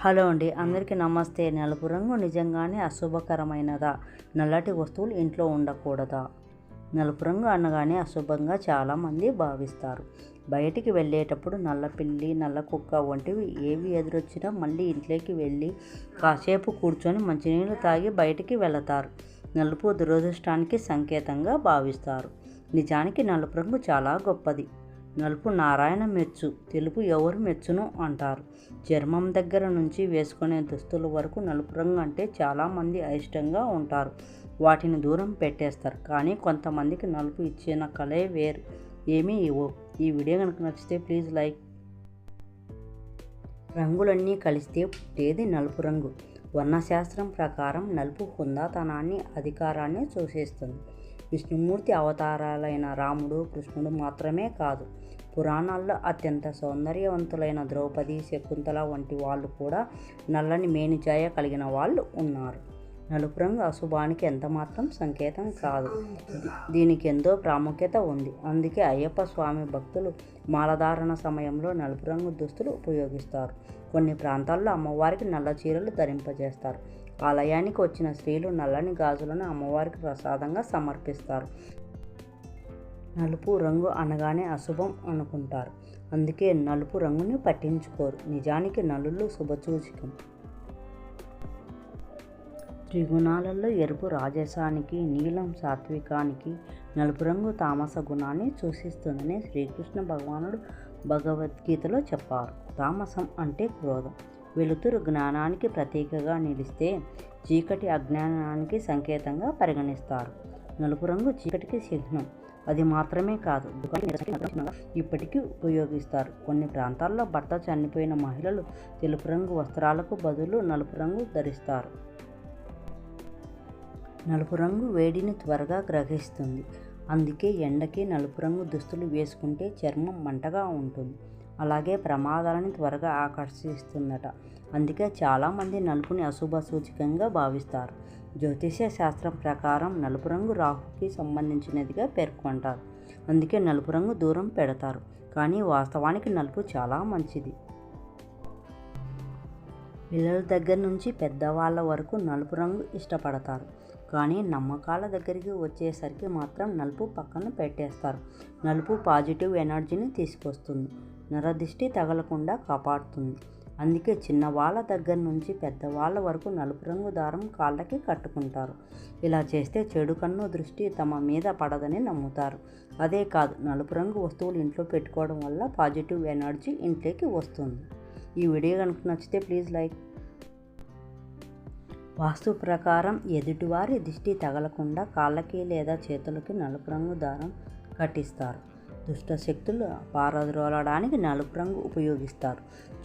Hello అండి. అందరికీ నమస్తే. నలుపు రంగు నిజంగానే అశుభకరమైనదా? నల్లటి వస్తువులు ఇంట్లో ఉండకూడదా? నలుపు రంగు అనగానే అశుభంగా చాలామంది భావిస్తారు. బయటికి వెళ్ళేటప్పుడు నల్ల పిల్లి నల్ల కుక్క వంటివి ఏవి ఎదురొచ్చినా మళ్ళీ ఇంట్లోకి వెళ్ళి కాసేపు కూర్చొని మంచినీళ్ళు తాగి బయటికి వెళతారు. నలుపు దురదృష్టానికి సంకేతంగా భావిస్తారు. నిజానికి నలుపు రంగు చాలా గొప్పది. నలుపు నారాయణ మెచ్చు తెలుపు ఎవరు మెచ్చును అంటారు. చర్మం దగ్గర నుంచి వేసుకునే దుస్తుల వరకు నలుపు రంగు అంటే చాలామంది అయిష్టంగా ఉంటారు. వాటిని దూరం పెట్టేస్తారు కానీ కొంతమందికి నలుపు ఇచ్చిన కళే వేరు. ఏమీ ఇవ్వవు ఈ వీడియో కనుక నచ్చితే ప్లీజ్ లైక్. రంగులన్నీ కలిస్తే పుట్టేది నలుపు రంగు. వర్ణశాస్త్రం ప్రకారం నలుపు హుందాతనాన్ని అధికారాన్ని సూచిస్తుంది విష్ణుమూర్తి అవతారాలైన రాముడు కృష్ణుడు మాత్రమే కాదు పురాణాల్లో అత్యంత సౌందర్యవంతులైన ద్రౌపది శకుంతల వంటి వాళ్ళు కూడా నల్లని మేనిచాయ కలిగిన వాళ్ళు ఉన్నారు. నలుపు రంగు అశుభానికి ఎంతమాత్రం సంకేతం కాదు. దీనికి ఎంతో ప్రాముఖ్యత ఉంది. అందుకే అయ్యప్ప స్వామి భక్తులు మాలధారణ సమయంలో నలుపు రంగు దుస్తులు ఉపయోగిస్తారు. కొన్ని ప్రాంతాల్లో అమ్మవారికి నల్ల చీరలు ధరింపజేస్తారు. ఆలయానికి వచ్చిన స్త్రీలు నల్లని గాజులను అమ్మవారికి ప్రసాదంగా సమర్పిస్తారు. నలుపు రంగు అనగానే అశుభం అనుకుంటారు. అందుకే నలుపు రంగుని పట్టించుకోరు. నిజానికి నలులు శుభసూచకం. త్రిగుణాలలో ఎరుపు రాజసానికి నీలం సాత్వికానికి నలుపు రంగు తామస గుణాన్ని సూచిస్తుందని శ్రీకృష్ణ భగవానుడు భగవద్గీతలో చెప్పారు. తామసం అంటే క్రోధం. వెలుతురు జ్ఞానానికి ప్రతీకగా నిలిస్తే చీకటి అజ్ఞానానికి సంకేతంగా పరిగణిస్తారు. నలుపు రంగు చీకటికి చిహ్నం. అది మాత్రమే కాదు ఇప్పటికీ ఉపయోగిస్తారు. కొన్ని ప్రాంతాల్లో భర్త చనిపోయిన మహిళలు తెలుపు రంగు వస్త్రాలకు బదులు నలుపు రంగు ధరిస్తారు. నలుపు రంగు వేడిని త్వరగా గ్రహిస్తుంది. అందుకే ఎండకి నలుపు రంగు దుస్తులు వేసుకుంటే చర్మం మంటగా ఉంటుంది. అలాగే ప్రమాదాలను త్వరగా ఆకర్షిస్తుందట. అందుకే చాలామంది నలుపుని అశుభ సూచికంగా భావిస్తారు. జ్యోతిష శాస్త్రం ప్రకారం నలుపు రంగు రాహుకి సంబంధించినదిగా పేర్కొంటారు. అందుకే నలుపు రంగు దూరం పెడతారు. కానీ వాస్తవానికి నలుపు చాలా మంచిది. పిల్లల దగ్గర నుంచి పెద్దవాళ్ళ వరకు నలుపు రంగు ఇష్టపడతారు. కానీ నమ్మకాల దగ్గరికి వచ్చేసరికి మాత్రం నలుపు పక్కన పెట్టేస్తారు. నలుపు పాజిటివ్ ఎనర్జీని తీసుకొస్తుంది. నరదిష్టి తగలకుండా కాపాడుతుంది. అందుకే చిన్నవాళ్ళ దగ్గర నుంచి పెద్దవాళ్ళ వరకు నలుపు రంగు దారం కాళ్ళకి కట్టుకుంటారు. ఇలా చేస్తే చెడు కన్ను దృష్టి తమ మీద పడదని నమ్ముతారు. అదే కాదు నలుపు రంగు వస్తువులు ఇంట్లో పెట్టుకోవడం వల్ల పాజిటివ్ ఎనర్జీ ఇంట్లోకి వస్తుంది. ఈ వీడియో కనుక నచ్చితే ప్లీజ్ లైక్. వాస్తు ప్రకారం ఎదుటివారి దిష్టి తగలకుండా కాళ్ళకి లేదా చేతులకి నలుపు రంగు దారం కట్టిస్తారు. దుష్ట శక్తులు పారద్రోలడానికి నలుపు రంగు ఉపయోగిస్తారు.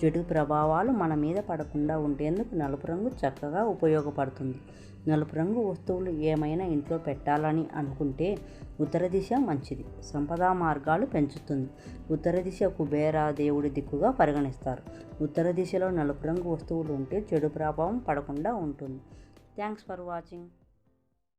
చెడు ప్రభావాలు మన మీద పడకుండా ఉండేందుకు నలుపు రంగు చక్కగా ఉపయోగపడుతుంది. నలుపు రంగు వస్తువులు ఏమైనా ఇంట్లో పెట్టాలని అనుకుంటే ఉత్తర దిశ మంచిది. సంపద మార్గాలు పెంచుతుంది. ఉత్తర దిశ కుబేర దేవుడి దిక్కుగా పరిగణిస్తారు. ఉత్తర దిశలో నలుపు రంగు వస్తువులు ఉంటే చెడు ప్రభావం పడకుండా ఉంటుంది. Thanks for watching.